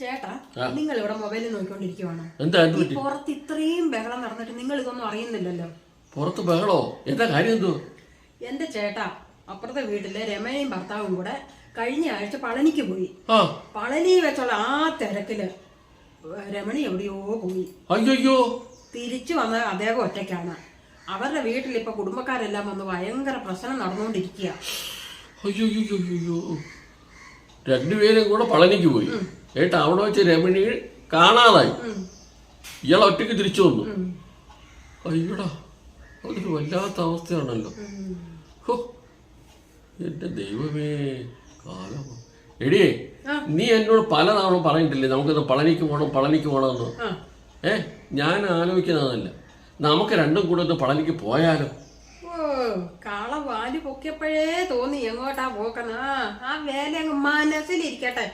ചേട്ടാ നിങ്ങൾ ഇവിടെ മൊബൈലിൽ നോക്കിക്കൊണ്ടിരിക്കുവാണ്. പുറത്ത് ഇത്രയും ബഹളം നടന്നിട്ട് നിങ്ങൾ ഇതൊന്നും അറിയുന്നില്ലല്ലോ. പുറത്ത് ബഹളോ? എന്താ കാര്യം എന്തോ? എന്റെ ചേട്ടാ അപ്പുറത്തെ വീട്ടിലെ രമയും ഭർത്താവും കൂടെ കഴിഞ്ഞ ആഴ്ച പളനിക്ക് പോയി. പളനി വെച്ചുള്ള ആ തിരക്കിൽ രമണി എവിടെയോ പോയി. അയ്യോ തിരിച്ചു വന്ന അദ്ദേഹം ഒറ്റയ്ക്കാണ്. അവരുടെ വീട്ടിൽ ഇപ്പൊ കുടുംബക്കാരെല്ലാം വന്ന് ഭയങ്കര പ്രശ്നം നടന്നുകൊണ്ടിരിക്കുക അയ്യോ രണ്ടുപേരും കൂടെ പളനിക്ക് പോയി. ഏട്ടാ അവിടെ വെച്ച് രമണി കാണാതായി. ഇയാൾ ഒറ്റയ്ക്ക് തിരിച്ചു വന്നു. അയ്യടാ അതൊരു വല്ലാത്ത അവസ്ഥയാണല്ലോ. ഹോ എന്റെ ദൈവമേ കാലം. എടി നീ എന്നോട് പലതവണ പറഞ്ഞിട്ടില്ലേ നമുക്ക് പളനിക്ക് പോകണം പളനിക്ക് പോകണമെന്ന് ഏ ഞാൻ ആലോചിക്കുന്നതല്ല. നമുക്ക് രണ്ടും കൂടെ ഒന്ന് പളനിക്ക് പോയാലോ? കാള വാൽ പൊക്കിയപ്പോഴേ തോന്നി എങ്ങോട്ടാ പോക്കണ ആ വേല മനസ്സിലിരിക്കട്ടെ.